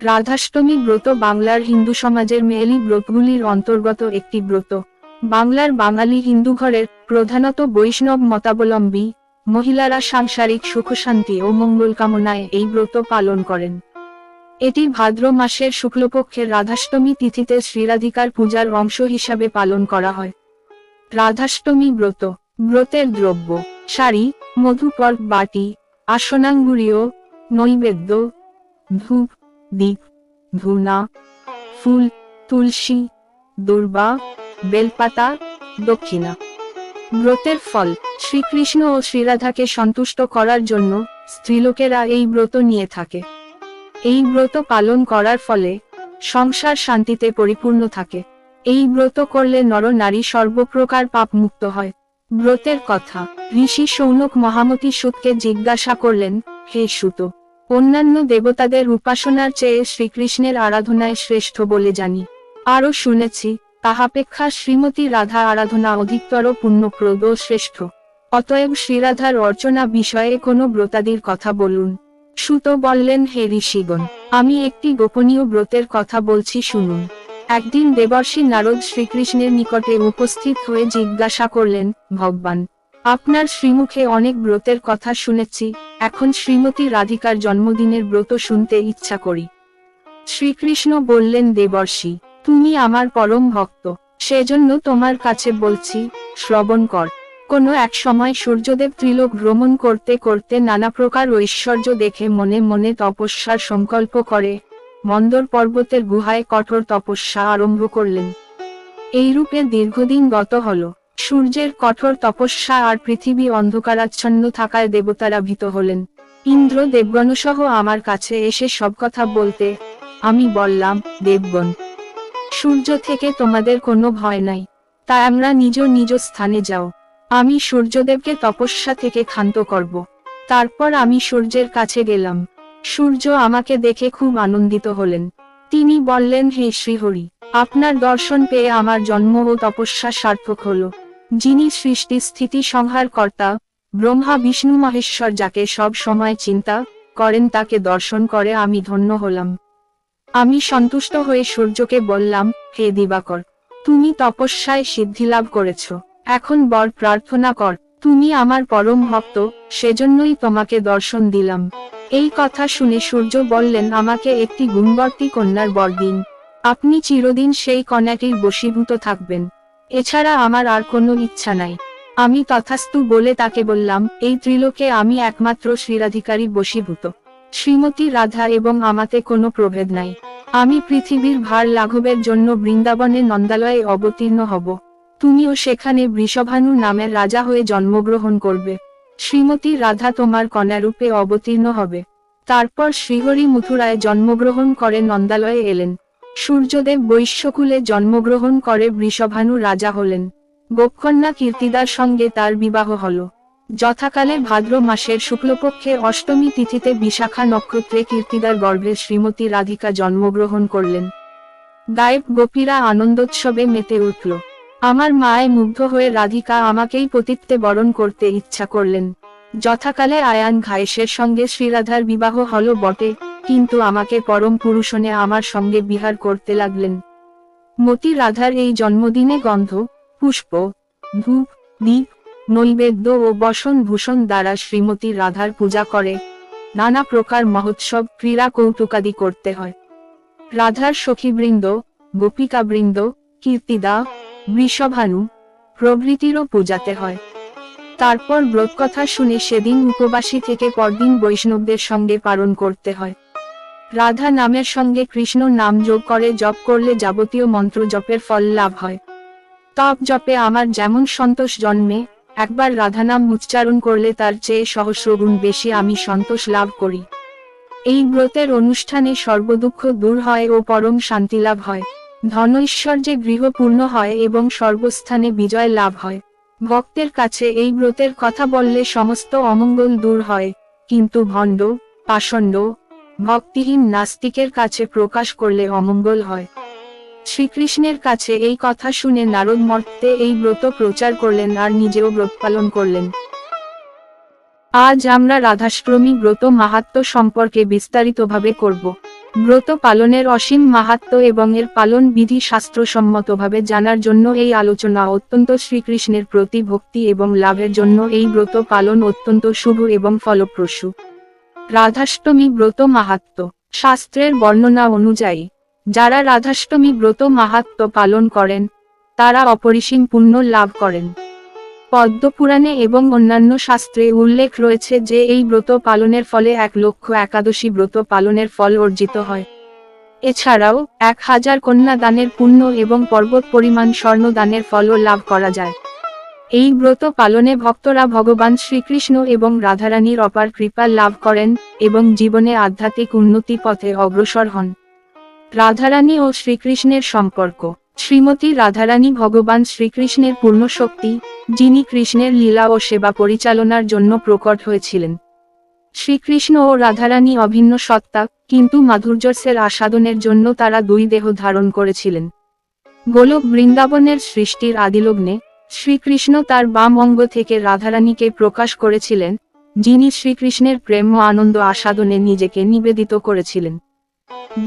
রাধাষ্টমী ব্রত বাংলার হিন্দু সমাজের মেয়েলি ব্রতগুলির অন্তর্গত একটি ব্রত। বাংলার বাঙালি হিন্দু ঘরের প্রধানত বৈষ্ণব মতাবলম্বী মহিলারা সাংসারিক সুখশান্তি ও মঙ্গল কামনায় এই ব্রত পালন করেন। এটি ভাদ্র মাসের শুক্লপক্ষের রাধাষ্টমী তিথিতে শ্রীরাধিকার পূজার অংশ হিসাবে পালন করা হয়। রাধাষ্টমী ব্রত, ব্রতের দ্রব্য, শাড়ি মধুকর বাটি আসনাঙ্গুরীয় নৈবেদ্য, ধূপ দীপ ধূনা ফুল, তুলসী, দুর্বা, বেলপাতা, দক্ষিণা। ব্রতের ফল, শ্রীকৃষ্ণ ও শ্রীরাধাকে সন্তুষ্ট করার জন্য স্ত্রীলোকেরা এই ব্রত নিয়ে থাকে। এই ব্রত পালন করার ফলে সংসার শান্তিতে পরিপূর্ণ থাকে। এই ব্রত করলে নর নারী সর্বপ্রকার পাপ মুক্ত হয়। ব্রতের কথা, ঋষি সৌনক মহামতি সুতকে জিজ্ঞাসা করলেন, হে সুত অন্যান্য দেবতাদের উপাসনার চেয়ে শ্রীকৃষ্ণের আরাধনায় শ্রেষ্ঠ বলে জানি। আরও শুনেছি, তাহাপেক্ষা শ্রীমতী রাধা আরাধনা অধিকতর পুণ্যপ্রদ শ্রেষ্ঠ। অতএব শ্রীরাধার অর্চনা বিষয়ে কোনো ব্রতাদির কথা বলুন। সুত বললেন, হে ঋষিগণ, আমি একটি গোপনীয় ব্রতের কথা বলছি, শুনুন। একদিন দেবর্ষী নারদ শ্রীকৃষ্ণের নিকটে উপস্থিত হয়ে জিজ্ঞাসা করলেন, ভগবান আপনার শ্রীমুখে অনেক ব্রতের কথা শুনেছি, এখন শ্রীমতী রাধিকার জন্মদিনের ব্রত শুনতে ইচ্ছা করি। শ্রীকৃষ্ণ বললেন, দেবর্ষী, তুমি আমার পরম ভক্ত, সেজন্য তোমার কাছে বলছি, শ্রবণ কর। কোনো এক সময় সূর্যদেব ত্রিলোক ভ্রমণ করতে করতে নানা প্রকার ঐশ্বর্য দেখে মনে মনে তপস্যার সংকল্প করে, মন্দর পর্বতের গুহায় কঠোর তপস্যা আরম্ভ করলেন। এইরূপে দীর্ঘদিন গত হল। সূর্যের কঠোর তপস্যা আর পৃথিবী অন্ধকারাচ্ছন্ন থাকায় দেবতারা ভীত হলেন। ইন্দ্র দেবগণসহ আমার কাছে এসে সব কথা বলতে, আমি বললাম, দেবগণ, সূর্য থেকে তোমাদের কোনো ভয় নাই। তাই আমরা নিজ নিজ স্থানে যাও। আমি সূর্যদেবকে তপস্যা থেকে ক্ষান্ত করব। তারপর আমি সূর্যের কাছে গেলাম। সূর্য আমাকে দেখে খুব আনন্দিত হলেন। তিনি বললেন, হে শ্রীহরি, আপনার দর্শন পেয়ে আমার জন্ম ও তপস্যা সার্থক হল। যিনি সৃষ্টি স্থিতি সংহার কর্তা, ব্রহ্মা বিষ্ণু মহেশ্বর যাকে সব সময় চিন্তা করেন তাকে দর্শন করে আমি ধন্য হলাম। আমি সন্তুষ্ট হয়ে সূর্যকে বললাম, হে দিবাকর, তুমি তপস্যায় সিদ্ধিলাভ করেছ। এখন বর প্রার্থনা কর, তুমি আমার পরম ভক্ত, সেজন্যই তোমাকে দর্শন দিলাম। এই কথা শুনে সূর্য বললেন, আমাকে একটি গুণবর্তী কন্যার বর দিন। আপনি চিরদিন সেই কন্যাটির বশীভূত থাকবেন। এছাড়া আমার আর কোনো ইচ্ছা নাই। আমি তথাস্তু বলে তাকে বললাম, এই ত্রিলোকে আমি একমাত্র শ্রীরাধিকারী বশীভূত। শ্রীমতী রাধা এবং আমাতে কোনো প্রভেদ নাই। আমি পৃথিবীর ভার লাঘবের জন্য বৃন্দাবনে নন্দালয়ে অবতীর্ণ হব। তুমিও সেখানে বৃষভানু নামের রাজা হয়ে জন্মগ্রহণ করবে। শ্রীমতী রাধা তোমার কন্যারূপে অবতীর্ণ হবে। তারপর শ্রীহরি মথুরায় জন্মগ্রহণ করে নন্দালয়ে এলেন। সূর্যদেব বৈশ্যকুলে জন্মগ্রহণ করে বৃষভানু রাজা হলেন। গোপকন্যা কীর্তিদার সঙ্গে তার বিবাহ হল। যথাকালে ভাদ্র মাসের শুক্লপক্ষে অষ্টমী তিথিতে বিশাখা নক্ষত্রে কীর্তিদার গর্ভে শ্রীমতী রাধিকা জন্মগ্রহণ করলেন। গায়েব গোপীরা আনন্দোৎসবে মেতে উঠল। আমার মায়ে মুগ্ধ হয়ে রাধিকা আমাকেই পতিত্বে বরণ করতে ইচ্ছা করলেন। যথাকালে আয়ান ঘায়েশের সঙ্গে শ্রীরাধার বিবাহ হল বটে, কিন্তু আমাকে পরম পুরুষনে আমার সঙ্গে বিহার করতে লাগলেন। মতি রাধার এই জন্মদিনে গন্ধ, পুষ্প, ধূপ, দীপ, নৈবেদ্য ও বসন ভূষণ দ্বারা শ্রীমতী রাধার পূজা করে। নানা প্রকার মহোৎসব, ক্রীড়া কৌতুকাদি করতে হয়। রাধার সখীবৃন্দ, গোপিকাবৃন্দ, কীর্তিদা, বৃষভানু প্রভৃতিরও পূজাতে হয়। তারপর ব্রতকথা শুনে সেদিন উপবাসী থেকে পরদিন বৈষ্ণবদের সঙ্গে পালন করতে হয়। রাধা নামের সঙ্গে কৃষ্ণ নাম যোগ করে জপ করলে যাবতীয় মন্ত্র জপের ফল লাভ হয়। তপ জপে আমার যেমন সন্তোষ জন্মে, একবার রাধা নাম উচ্চারণ করলে তার চেয়ে সহস্রগুণ বেশি আমি সন্তোষ লাভ করি। এই ব্রতের অনুষ্ঠানে সর্বদুঃখ দূর হয় ও পরম শান্তি লাভ হয়। ধন ঐশ্বর্যে গৃহপূর্ণ হয় এবং সর্বস্থানে বিজয় লাভ হয়। ভক্তের কাছে এই ব্রতের কথা বললে সমস্ত অমঙ্গল দূর হয়। কিন্তু ভণ্ড, পাষণ্ড, ভক্তিহীন নাস্তিকের কাছে প্রকাশ করলে অমঙ্গল হয়। শ্রীকৃষ্ণের কাছে এই কথা শুনে নারদ মর্তে এই ব্রত প্রচার করলেন আর নিজেও ব্রত পালন করলেন। আজ আমরা রাধাশ্রমী ব্রত মাহাত্ম সম্পর্কে বিস্তারিতভাবে করব। ব্রত পালনের অসীম মাহাত্ম্য এবং এর পালন বিধি শাস্ত্রসম্মতভাবে জানার জন্য এই আলোচনা অত্যন্ত শ্রীকৃষ্ণের প্রতি ভক্তি এবং লাভের জন্য এই ব্রত পালন অত্যন্ত শুভ এবং ফলপ্রসূ। রাধাষ্টমী ব্রত মাহাত্ম্য শাস্ত্রের বর্ণনা অনুযায়ী, যারা রাধাষ্টমী ব্রত মাহাত্ম্য পালন করেন, তারা অপরিসীম পুণ্য লাভ করেন। পদ্মপুরাণে এবং অন্যান্য শাস্ত্রে উল্লেখ রয়েছে যে এই ব্রত পালনের ফলে এক লক্ষ একাদশী ব্রত পালনের ফল অর্জিত হয়। এছাড়াও, এক হাজার কন্যা দানের পুণ্য এবং পর্বত পরিমাণ স্বর্ণ দানের ফলও লাভ করা যায়। এই ব্রত পালনে ভক্তরা ভগবান শ্রীকৃষ্ণ এবং রাধারানীর অপার কৃপা লাভ করেন এবং জীবনে আধ্যাত্মিক উন্নতি পথে অগ্রসর হন। রাধারানী ও শ্রীকৃষ্ণের সম্পর্ক শ্রীমতী রাধারানী ভগবান শ্রীকৃষ্ণের পূর্ণ শক্তি, যিনি কৃষ্ণের লীলা ও সেবা পরিচালনার জন্য প্রকট হয়েছিলেন। শ্রীকৃষ্ণ ও রাধারানী অভিন্ন সত্তা, কিন্তু মাধুর্যস্যের আস্বাদনের জন্য তারা দুই দেহ ধারণ করেছিলেন। গোলক বৃন্দাবনের সৃষ্টির আদিলগ্নে, শ্রীকৃষ্ণ তার বাম অঙ্গ থেকে রাধারানীকে প্রকাশ করেছিলেন, যিনি শ্রীকৃষ্ণের প্রেম ও আনন্দ আস্বাদনে নিজেকে নিবেদিত করেছিলেন।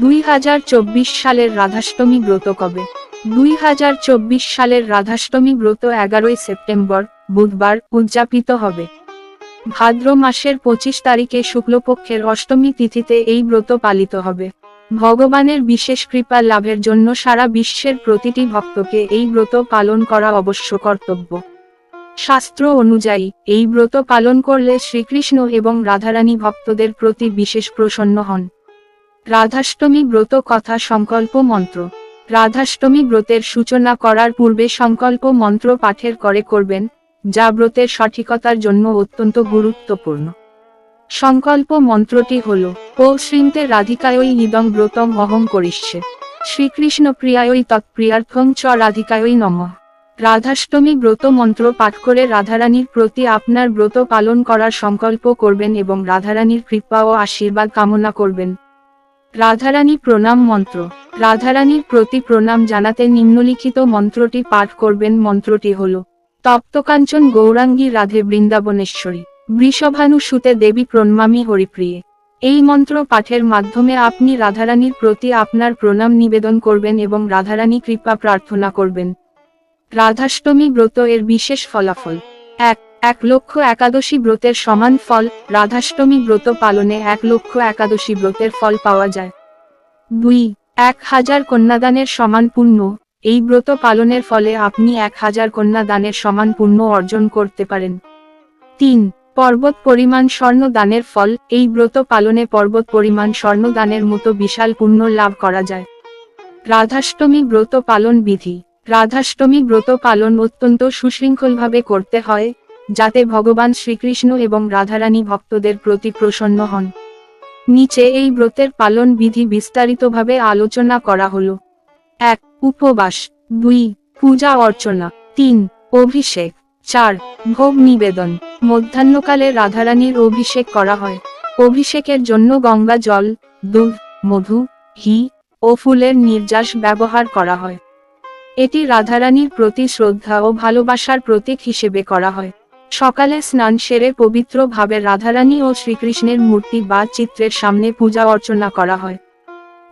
দুই হাজার চব্বিশ সালের রাধাষ্টমী ব্রত কবে? দুই হাজার চব্বিশ সালের রাধাষ্টমী ব্রত এগারোই সেপ্টেম্বর, বুধবার উদযাপিত হবে। ভাদ্র মাসের পঁচিশ তারিখে শুক্লপক্ষের অষ্টমী তিথিতে এই ব্রত পালিত হবে। ভগবানের বিশেষ কৃপা লাভের জন্য সারা বিশ্বের প্রতিটি ভক্তকে এই ব্রত পালন করা অবশ্য কর্তব্য। শাস্ত্র অনুযায়ী, এই ব্রত পালন করলে শ্রীকৃষ্ণ এবং রাধারানী ভক্তদের প্রতি বিশেষ প্রসন্ন হন। রাধাষ্টমী ব্রত কথা সংকল্প মন্ত্র। রাধাষ্টমী ব্রতের সূচনা করার পূর্বে সংকল্প মন্ত্র পাঠের করে করবেন, যা ব্রতের সঠিকতার জন্য অত্যন্ত গুরুত্বপূর্ণ। সংকল্প মন্ত্রটি হল, ও শ্রীন্তে রাধিকায়ই ইদং ব্রতম অহং করিষ্যে। শ্রীকৃষ্ণ প্রিয়ায়ই তৎপ্রিয়ার্থং চ রাধিকায়ই নমঃ। রাধাষ্টমী ব্রত মন্ত্র পাঠ করে রাধারানীর প্রতি আপনার ব্রত পালন করার সংকল্প করবেন এবং রাধারানীর কৃপা ও আশীর্বাদ কামনা করবেন। রাধারানী প্রণাম মন্ত্র। রাধারানীর প্রতি প্রণাম জানাতে নিম্নলিখিত মন্ত্রটি পাঠ করবেন মন্ত্রটি হল, তপ্তকাঞ্চন গৌরাঙ্গী রাধে বৃন্দাবনেশ্বরী বৃষভানু সুতে দেবী প্রণমামি হরিপ্রিয়ে। এই মন্ত্র পাঠের মাধ্যমে আপনি রাধারানীর প্রতি আপনার প্রণাম নিবেদন করবেন এবং রাধারানী কৃপা প্রার্থনা করবেন। রাধাষ্টমী ব্রত এর বিশেষ ফলাফল, এক এক লক্ষ একাদশী ব্রতের সমান ফল, রাধাষ্টমী ব্রত পালনে এক লক্ষ একাদশী ব্রতের ফল পাওয়া যায়। দুই, এক হাজার কন্যাদানের সমান পুণ্য, এই ব্রত পালনের ফলে আপনি এক হাজার কন্যাদানের সমান পুণ্য অর্জন করতে পারেন। তিন, পর্বত পরিমাণ স্বর্ণ দানের ফল, এই ব্রত পালনে পর্বত পরিমাণ স্বর্ণ দানের মতো বিশাল পুণ্য লাভ করা যায়। রাধাষ্টমী ব্রত পালন বিধি, রাধাষ্টমী ব্রত পালন অত্যন্ত সুশৃঙ্খলভাবে করতে হয় যাতে ভগবান শ্রীকৃষ্ণ এবং রাধারানী ভক্তদের প্রতি প্রসন্ন হন। নিচে এই ব্রতের পালন বিধি বিস্তারিতভাবে আলোচনা করা হল। এক, উপবাস। দুই, পূজা অর্চনা। তিন, অভিষেক। চার, ভোগ নিবেদন। মধ্যাহ্নকালে রাধারানীর অভিষেক করা হয়। অভিষেকের জন্য গঙ্গা জল, দুধ, মধু, ঘি ও ফুলের নির্যাস ব্যবহার করা হয়। এটি রাধারানীর প্রতি শ্রদ্ধা ও ভালোবাসার প্রতীক হিসেবে করা হয়। সকালে স্নান সেরে পবিত্রভাবে রাধারানী ও শ্রীকৃষ্ণের মূর্তি বা চিত্রের সামনে পূজা অর্চনা করা হয়।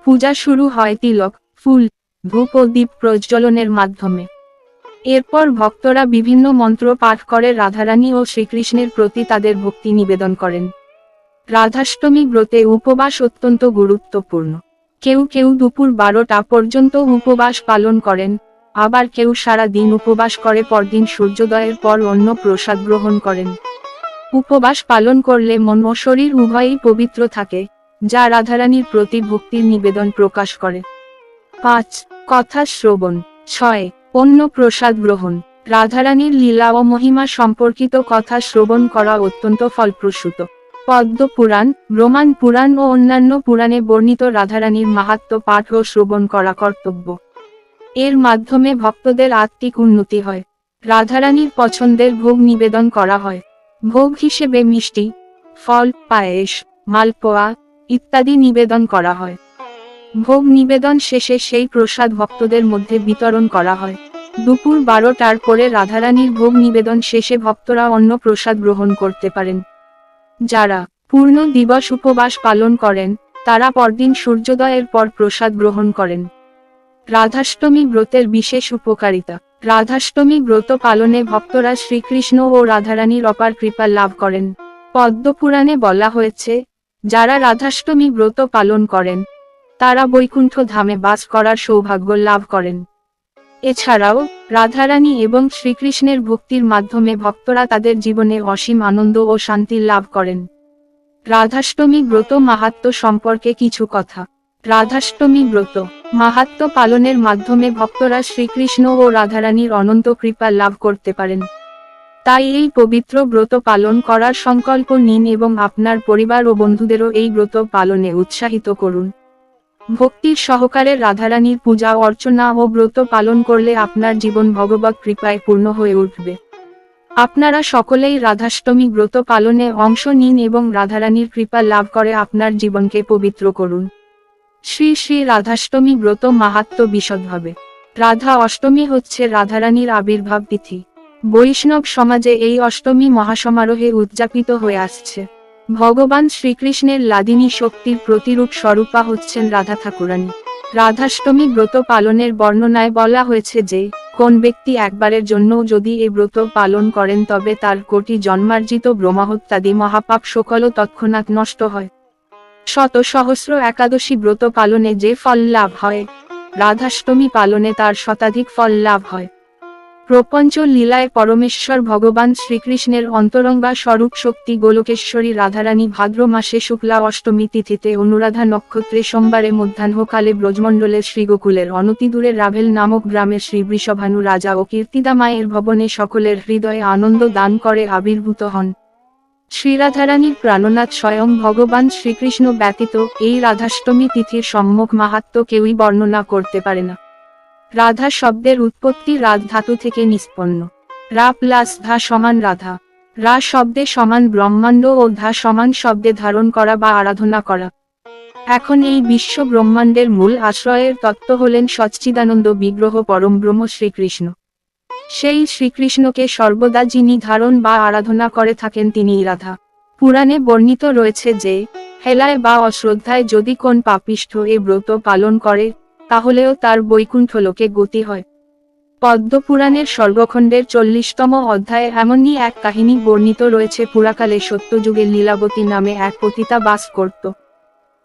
পূজা শুরু হয় তিলক, ফুল, ধূপ ও দীপ প্রজ্বলনের মাধ্যমে। এরপর ভক্তরা বিভিন্ন মন্ত্র পাঠ করে রাধারানী ও শ্রীকৃষ্ণের প্রতি তাদের ভক্তি নিবেদন করেন। রাধাষ্টমী ব্রতে উপবাস অত্যন্ত গুরুত্বপূর্ণ। কেউ কেউ দুপুর বারোটা পর্যন্ত উপবাস পালন করেন। আবার কেউ সারা দিন উপবাস করে, পরদিন সূর্যোদয়ের পর অন্য প্রসাদ গ্রহণ করেন। উপবাস পালন করলে মন ও শরীর উভয়ই পবিত্র থাকে, যা রাধারানীর প্রতি ভক্তির নিবেদন প্রকাশ করে। পাঁচ, কথা শ্রবণ। ছয় অন্য প্রসাদ গ্রহণ। রাধারানীর লীলা ও মহিমা সম্পর্কিত কথা শ্রবণ করা অত্যন্ত ফলপ্রসূত। পদ্ম পুরাণ, রোমান পুরাণ ও অন্যান্য পুরাণে বর্ণিত রাধারানীর মাহাত্ম পাঠ ও শ্রবণ করা কর্তব্য। এর মাধ্যমে ভক্তদের আত্মিক উন্নতি হয়। রাধারানীর পছন্দের ভোগ নিবেদন করা হয়। ভোগ হিসেবে মিষ্টি, ফল, পায়েস, মালপোয়া ইত্যাদি নিবেদন করা হয়। ভোগ নিবেদন শেষে সেই প্রসাদ ভক্তদের মধ্যে বিতরণ করা হয়। দুপুর বারোটার পরে রাধারানীর ভোগ নিবেদন শেষে ভক্তরা অন্য প্রসাদ গ্রহণ করতে পারেন। যারা পূর্ণ দিবস উপবাস পালন করেন, তারা পরদিন সূর্যোদয়ের পর প্রসাদ গ্রহণ করেন। রাধাষ্টমী ব্রতের বিশেষ উপকারিতা। রাধাষ্টমী ব্রত পালনে ভক্তরা শ্রীকৃষ্ণ ও রাধারানীর অপার কৃপা লাভ করেন। পদ্মপুরাণে বলা হয়েছে, যারা রাধাষ্টমী ব্রত পালন করেন, তারা বৈকুণ্ঠ ধামে বাস করার সৌভাগ্য লাভ করেন। এছাড়াও, রাধারানী এবং শ্রীকৃষ্ণের ভক্তির মাধ্যমে ভক্তরা তাদের জীবনে অসীম আনন্দ ও শান্তি লাভ করেন। রাধাষ্টমী ব্রত মাহাত্ম সম্পর্কে কিছু কথা। রাধাষ্টমী ব্রত মাহাত্ম পালনের মাধ্যমে ভক্তরা শ্রীকৃষ্ণ ও রাধারানীর অনন্ত কৃপা লাভ করতে পারেন। তাই এই পবিত্র ব্রত পালন করার সংকল্প নিন এবং আপনার পরিবার ও বন্ধুদেরও এই ব্রত পালনে উৎসাহিত করুন। ভক্তির সহকারে রাধারানীর পূজা, অর্চনা ও ব্রত পালন করলে আপনার জীবন ভগবত কৃপায় পূর্ণ হয়ে উঠবে। আপনারা সকলেই রাধাষ্টমী ব্রত পালনে অংশ নিন এবং রাধারানীর কৃপা লাভ করে আপনার জীবনকে পবিত্র করুন। শ্রী শ্রী রাধাষ্টমী ব্রত মাহাত্ম বিশদভাবে। রাধা অষ্টমী হচ্ছে রাধারানীর আবির্ভাব তিথি। বৈষ্ণব সমাজে এই অষ্টমী মহাসমারোহে উদযাপিত হয়ে আসছে। ভগবান শ্রীকৃষ্ণের লাদিনী শক্তির প্রতিরূপ স্বরূপা হচ্ছেন রাধা ঠাকুরানী। রাধাষ্টমী ব্রত পালনের বর্ণনায় বলা হয়েছে যে, কোন ব্যক্তি একবারের জন্য যদি এই ব্রত পালন করেন তবে তার কোটি জন্মার্জিত ব্রহ্মহত্যাদি মহাপাপ সকল তৎক্ষণাৎ নষ্ট হয়। শত সহস্র একাদশী ব্রত পালনে যে ফল লাভ হয়, রাধাষ্টমী পালনে তার শতাধিক ফল লাভ হয়। প্রপঞ্চ লীলায় পরমেশ্বর ভগবান শ্রীকৃষ্ণের অন্তরঙ্গা স্বরূপ শক্তি গোলকেশ্বরী রাধারানী ভাদ্র মাসে শুক্লা অষ্টমী তিথিতে অনুরাধা নক্ষত্রে সোমবারে মধ্যাহ্নকালে ব্রজমণ্ডলের শ্রীগোকুলের অনতিদূরে রাভেল নামক গ্রামের শ্রী বৃষভানু রাজা ও কীর্তিদা মায়ের ভবনে সকলের হৃদয়ে আনন্দ দান করে আবির্ভূত হন। শ্রীরাধারানীর প্রাণনাথ স্বয়ং ভগবান শ্রীকৃষ্ণ ব্যতীত এই রাধাষ্টমী তিথির সম্মুখ মাহাত্ম কেউই বর্ণনা করতে পারে না। রাধা শব্দের উৎপত্তি রাধ ধাতু থেকে নিষ্পন্ন। রা প্লাস ধা সমান রাধা। রা শব্দে সমান ব্রহ্মাণ্ড ও ধা সমান শব্দে ধারণ করা বা আরাধনা করা। এখন এই বিশ্ব ব্রহ্মাণ্ডের মূল আশ্রয়ের তত্ত্ব হলেন সচ্চিদানন্দ বিগ্রহ পরম ব্রহ্ম শ্রীকৃষ্ণ। সেই শ্রীকৃষ্ণকে সর্বদা যিনি ধারণ বা আরাধনা করে থাকেন তিনি রাধা। পুরাণে বর্ণিত রয়েছে যে, হেলায় বা অশ্রদ্ধায় যদি কোন পাপিষ্ঠ এ ব্রত পালন করে, তাহলেও তার বৈকুণ্ঠ লোকে গতি হয়। পদ্মপুরাণের সর্বখণ্ডের চল্লিশতম অধ্যায়ে এমনই এক কাহিনী বর্ণিত রয়েছে পুরাকালে সত্যযুগের লীলাবতী নামে এক পতিতা বাস করত।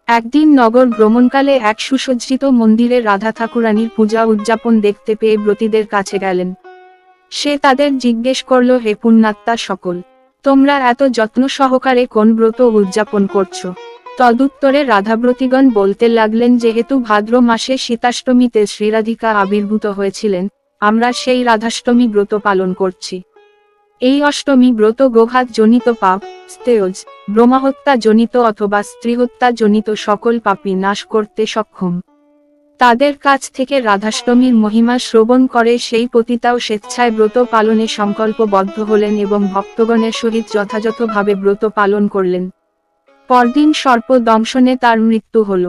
একদিন নগর ভ্রমণকালে এক সুসজ্জিত মন্দিরে রাধা ঠাকুরানীর পূজা উদযাপন দেখতে পেয়ে ব্রতীদের কাছে গেলেন। সে তাদের জিজ্ঞেস করল, হে পুণ্যাত্মা সকল, তোমরা এত যত্ন সহকারে কোন ব্রত উদযাপন করছ? তদুত্তরে রাধাব্রতীগণ বলতে লাগলেন, যেহেতু ভাদ্র মাসে শীতাষ্টমীতে শ্রীরাধিকা আবির্ভূত হয়েছিলেন, আমরা সেই রাধাষ্টমী ব্রত পালন করছি। এই অষ্টমী ব্রত গোঘাত জনিত পাপ, স্তেয়জ ব্রহ্মহত্যা জনিত অথবা স্ত্রীহত্যা জনিত সকল পাপী নাশ করতে সক্ষম। তাদের কাছ থেকে রাধাষ্টমীর মহিমা শ্রবণ করে সেই পতিতাও স্বেচ্ছায় ব্রত পালনে সংকল্পবদ্ধ হলেন এবং ভক্তগণের সহিত যথাযথভাবে ব্রত পালন করলেন। পরদিন সর্প দংশনে তার মৃত্যু হল।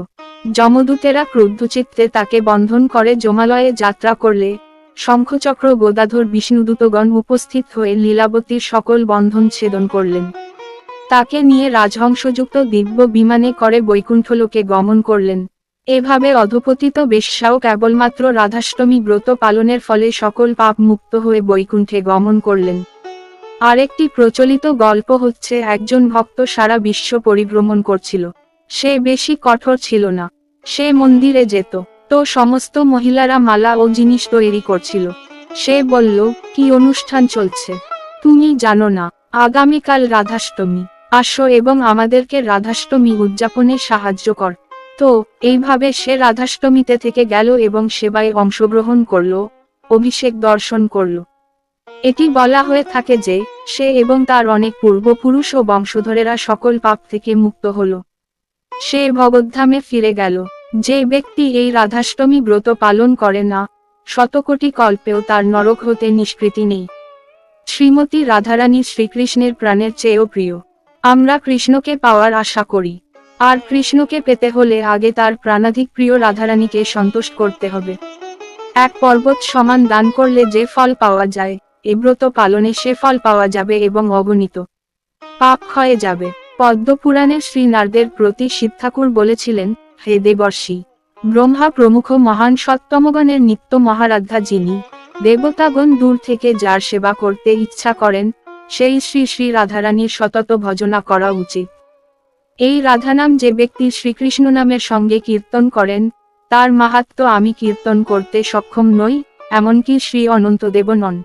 যমদূতেরা ক্রুদ্ধচিত্তে তাকে বন্ধন করে জমালয়ে যাত্রা করলে শঙ্খচক্র গোদাধর বিষ্ণুদূতগণ উপস্থিত হয়ে লীলাবতীর সকল বন্ধন ছেদন করলেন। তাকে নিয়ে রাজহংসযুক্ত দিব্য বিমানে করে বৈকুণ্ঠলোকে গমন করলেন। এভাবে অধপতিত বেশ্যাও কেবলমাত্র রাধাষ্টমী ব্রত পালনের ফলে সকল পাপ মুক্ত হয়ে বৈকুণ্ঠে গমন করলেন। আরেকটি প্রচলিত গল্প হচ্ছে, একজন ভক্ত সারা বিশ্ব পরিভ্রমণ করছিল। সে বেশি কঠোর ছিল না। সে মন্দিরে যেত। তো সমস্ত মহিলারা মালা ও জিনিস তৈরি করছিল। সে বলল, কি অনুষ্ঠান চলছে? তুমি জানো না, আগামীকাল রাধাষ্টমী। আসো এবং আমাদেরকে রাধাষ্টমী উদযাপনে সাহায্য কর। তো, এইভাবে সে রাধাষ্টমীতে থেকে গেল এবং সেবায় অংশগ্রহণ করল, অভিষেক দর্শন করল। এটি বলা হয়ে থাকে যে, সে এবং তার অনেক পূর্বপুরুষ ও বংশধরেরা সকল পাপ থেকে মুক্ত হল। সে ভগধামে ফিরে গেল। যে ব্যক্তি এই রাধাষ্টমী ব্রত পালন করে না, শতকোটি কল্পেও তার নরক হতে নিষ্কৃতি নেই। শ্রীমতী রাধারানী শ্রীকৃষ্ণের প্রাণের চেয়েও প্রিয়। আমরা কৃষ্ণকে পাওয়ার আশা করি। আর কৃষ্ণকে পেতে হলে আগে তার প্রাণাধিক প্রিয় রাধারানীকে সন্তুষ্ট করতে হবে। এক পর্বত সমান দান করলে যে ফল পাওয়া যায়, এ ব্রত পালনে সে ফল পাওয়া যাবে এবং অগণিত। পাপ ক্ষয়ে যাবে। পদ্মপুরাণে শ্রীনারদের প্রতি শিব ঠাকুর বলেছিলেন, হে দেবর্ষি! ব্রহ্মা প্রমুখ মহান সত্তমগণের নিত্য মহারাধ্যা যিনি। দেবতাগণ দূর থেকে যার সেবা করতে ইচ্ছা করেন, সেই শ্রী শ্রী রাধারানীর সতত ভজনা করা উচিত। এই রাধানাম যে ব্যক্তি শ্রীকৃষ্ণ নামের সঙ্গে কীর্তন করেন, তার মাহাত্ম আমি কীর্তন করতে সক্ষম নই, এমনকি শ্রী অনন্তদেব নন।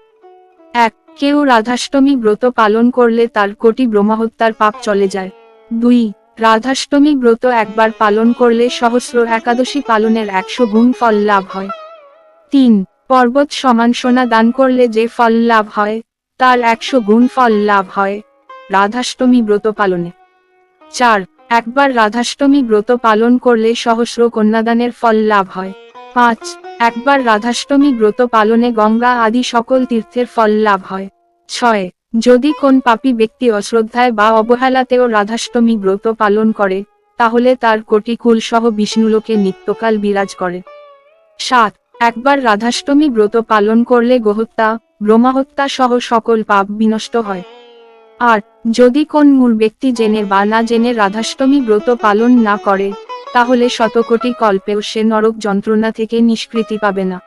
এক, কেউ রাধাষ্টমী ব্রত পালন করলে তার কোটি ব্রহ্মহত্যার পাপ চলে যায়। দুই, রাধাষ্টমী ব্রত একবার পালন করলে সহস্র একাদশী পালনের একশো গুণ ফল লাভ হয়। তিন, পর্বত সমান সোনা দান করলে যে ফল লাভ হয়, তার একশো গুণ ফল লাভ হয়, রাধাষ্টমী ব্রত পালনে। চার, একবার রাধাষ্টমী ব্রত পালন করলে সহস্র কন্যাদানের ফল লাভ হয়। পাঁচ, একবার রাধাষ্টমী ব্রত পালনে গঙ্গা আদি সকল তীর্থের ফল লাভ হয়। ছয়, যদি কোন পাপী ব্যক্তি অশ্রদ্ধায় বা অবহেলাতেও রাধাষ্টমী ব্রত পালন করে, তাহলে তার কোটি কুল সহ বিষ্ণুলোকে নিত্যকাল বিরাজ করে। সাত, একবার রাধাষ্টমী ব্রত পালন করলে গোহত্যা, ব্রহ্মহত্যা সহ সকল পাপ বিনষ্ট হয়। আর, যদি কোন মূল ব্যক্তি জেনে বা না জেনে রাধাষ্টমী ব্রত পালন না করে, তাহলে শতকোটি কল্পেও সে নরক যন্ত্রণা থেকে নিষ্কৃতি পাবে না।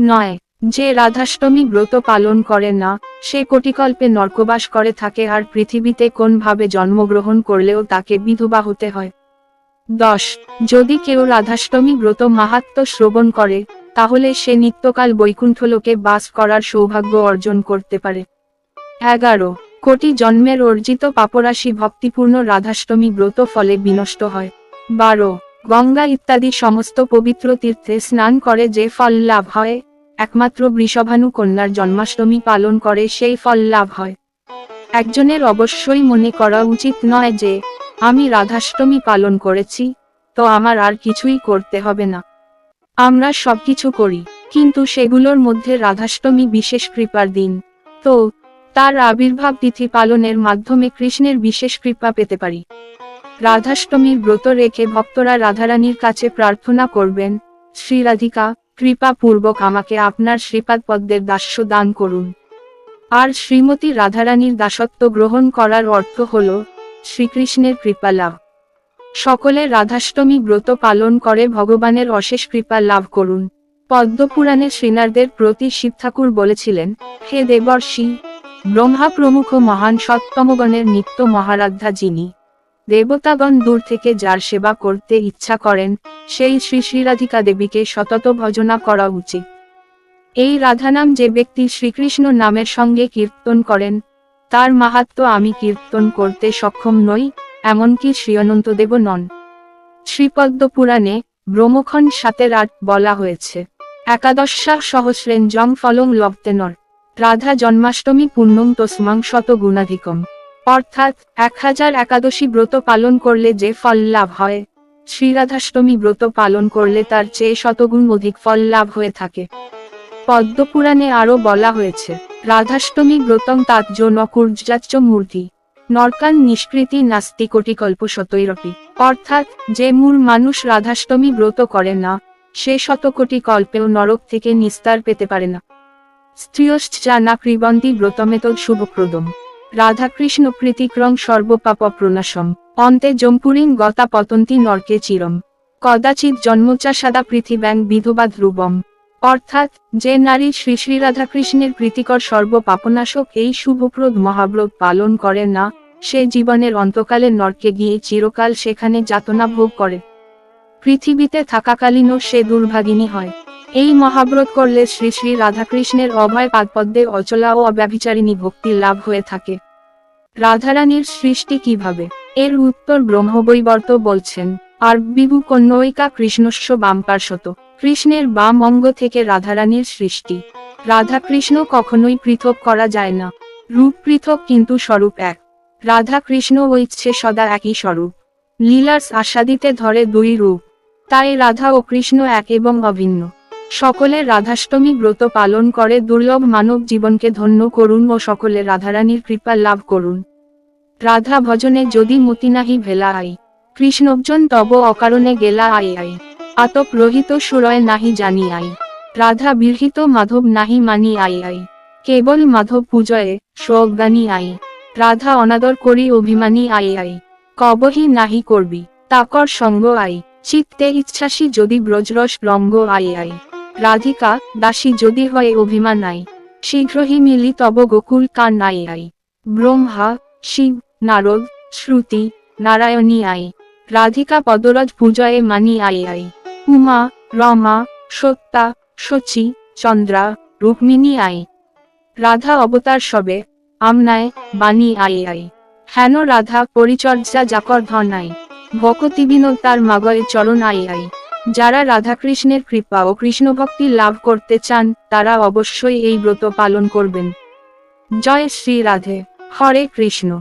নয়, যে রাধাষ্টমী ব্রত পালন করে না, সে কোটিকল্পে নর্কবাস করে থাকে আর পৃথিবীতে কোনভাবে জন্মগ্রহণ করলেও তাকে বিধবা হতে হয়। দশ, যদি কেউ রাধাষ্টমী ব্রত মাহাত্ম শ্রবণ করে, তাহলে সে নিত্যকাল বৈকুণ্ঠলোকে বাস করার সৌভাগ্য অর্জন করতে পারে। এগারো কোটি জন্মের অর্জিত পাপরাশি ভক্তিপূর্ণ রাধাষ্টমী ব্রত ফলে বিনষ্ট হয়। বারো, গঙ্গা ইত্যাদি সমস্ত পবিত্র তীর্থে স্নান করে যে ফল লাভ হয়, একমাত্র বৃষভানু কন্যার জন্মাষ্টমী পালন করে সেই ফল লাভ হয়। একজনের অবশ্যই মনে করা উচিত নয় যে, আমি রাধাষ্টমী পালন করেছি, তো আমার আর কিছুই করতে হবে না। আমরা সবকিছু করি, কিন্তু সেগুলোর মধ্যে রাধাষ্টমী বিশেষ কৃপার দিন। তো তার আবির্ভাব তিথি পালনের মাধ্যমে কৃষ্ণের বিশেষ কৃপা পেতে পারি। রাধাষ্টমীর ব্রত রেখে ভক্তরা রাধারানীর কাছে প্রার্থনা করবেন শ্রী রাধিকা কৃপা পূর্বক আমাকে আপনার শ্রীপাদ পদ্মের দাস্য দান করুন। আর শ্রীমতী রাধারানীর দাসত্ব গ্রহণ করার অর্থ হল, শ্রীকৃষ্ণের কৃপা লাভ। সকলে রাধাষ্টমী ব্রত পালন করে ভগবানের অশেষ কৃপা লাভ করুন। পদ্মপুরাণে শ্রীনারদের প্রতি শিব ঠাকুর বলেছিলেন, হে দেবর্ষি ব্রহ্মা প্রমুখ মহান সত্তমগণের নিত্য মহারাধ্যা যিনি, দেবতাগণ দূর থেকে যার সেবা করতে ইচ্ছা করেন, সেই শ্রী শ্রীরাধিকা দেবীকে সতত ভজনা করা উচিত। এই রাধানাম যে ব্যক্তি শ্রীকৃষ্ণ নামের সঙ্গে কীর্তন করেন, তার মাহাত্ম আমি কীর্তন করতে সক্ষম নই, এমনকি শ্রীঅনন্তদেব নন। শ্রীপদ্ম পুরাণে ব্রহ্মখন সাতের আট বলা হয়েছে, একাদশা সহস্রেন জং ফলং লব্তেনর রাধা জন্মাষ্টমী পুণ্যং তস্মাং শত গুণাধিকম। অর্থাৎ এক হাজার একাদশী ব্রত পালন করলে যে ফল লাভ হয়, শ্রীরাধাষ্টমী ব্রত পালন করলে তার চেয়ে শতগুণ অধিক ফল লাভ হয়ে থাকে। পদ্মপুরাণে আরও বলা হয়েছে, রাধাষ্টমী ব্রতং তাৎজ নকুর্যাচ্চ মূর্তি, নরকান নিষ্কৃতি নাস্তি কোটি কল্প শতৈরপি। অর্থাৎ যে মূল মানুষ রাধাষ্টমী ব্রত করে না, সে শতকোটি কল্পেও নরক থেকে নিস্তার পেতে পারে না। স্ত্রিয়শ্চ জানা ক্রিবন্তি ব্রতমেত শুভপ্রদম। রাধাকৃষ্ণ প্রীতিক্রং সর্বপাপ প্রণাশম অন্তে জম্পুরিং গতা পতন্তি নরকে চিরম। কদাচিৎ জন্মচা সাদা পৃথিব্যাং বিধবা ধ্রুবম। অর্থাৎ, যে নারী শ্রী শ্রী রাধাকৃষ্ণের প্রীতিকর সর্বপাপনাশক এই শুভপ্রদ মহাব্রত পালন করে না, সে জীবনের অন্তকালে নরকে গিয়ে চিরকাল সেখানে যাতনা ভোগ করে। পৃথিবীতে থাকাকালীনও সে দুর্ভাগিনী হয়। এই মহাব্রত করলে শ্রী শ্রী রাধাকৃষ্ণের অভয় পাদপদ্মে অচলা ও অব্যভিচারিণী ভক্তি লাভ হয়ে থাকে। রাধারানীর সৃষ্টি কীভাবে? এর উত্তর ব্রহ্মবৈবর্ত বলছেন আর বিভু কন্যইকা কৃষ্ণস্য বামপার্শ্বত কৃষ্ণের বাম অঙ্গ থেকে রাধারানীর সৃষ্টি। রাধা কৃষ্ণ কখনোই পৃথক করা যায় না। রূপ পৃথক কিন্তু স্বরূপ এক। রাধা কৃষ্ণ ও ইচ্ছে সদা একই স্বরূপ। লীলার আস্বাদিতে ধরে দুই রূপ। তাই রাধা ও কৃষ্ণ এক এবং অভিন্ন। সকলে রাধাষ্টমী ব্রত পালন করে, দুর্লভ মানব জীবনকে ধন্য করুন ও সকলে রাধারানীর কৃপা লাভ করুন। রাধা ভজনে যদি মতি নাহি ভেলা আই কৃষ্ণজন তব অকারণে গেলা আই আই, আতপ রহিত সুরয় নাহি জানি আই, রাধা বিরহিত মাধব নাহি মানি আই আই, কেবল মাধব পূজয়ে স্বজ্ঞানী আই, রাধা অনাদর করি অভিমানী আই আই, কবহি নাহি করবি, তাকর সঙ্গ আই, চিত্তে ইচ্ছাসী যদি ব্রজরস রঙ্গ আই আই। রাধিকা, দাসী যদি হয় অভিমান আই শীঘ্রই মিলি তব গোকুল কান আই আই ব্রহ্মা, শিব, নারদ, শ্রুতি, নারায়ণী আই। রাধিকা পদরজ পূজয়ে মানি আই আই। উমা, রমা সত্যা সচি চন্দ্রা, রুক্মিণী আই। রাধা অবতার সবে আমনায় বাণী আই আই। হেন রাধা পরিচর্যা জাকর ধনাই। ভকতি বিনোদার মাগয়ে চরণ আই আই। যারা রাধাকৃষ্ণের কৃপা ও কৃষ্ণভক্তি লাভ করতে চান, তারা অবশ্যই এই ব্রত পালন করবেন। জয় শ্রী রাধে। হরে কৃষ্ণ।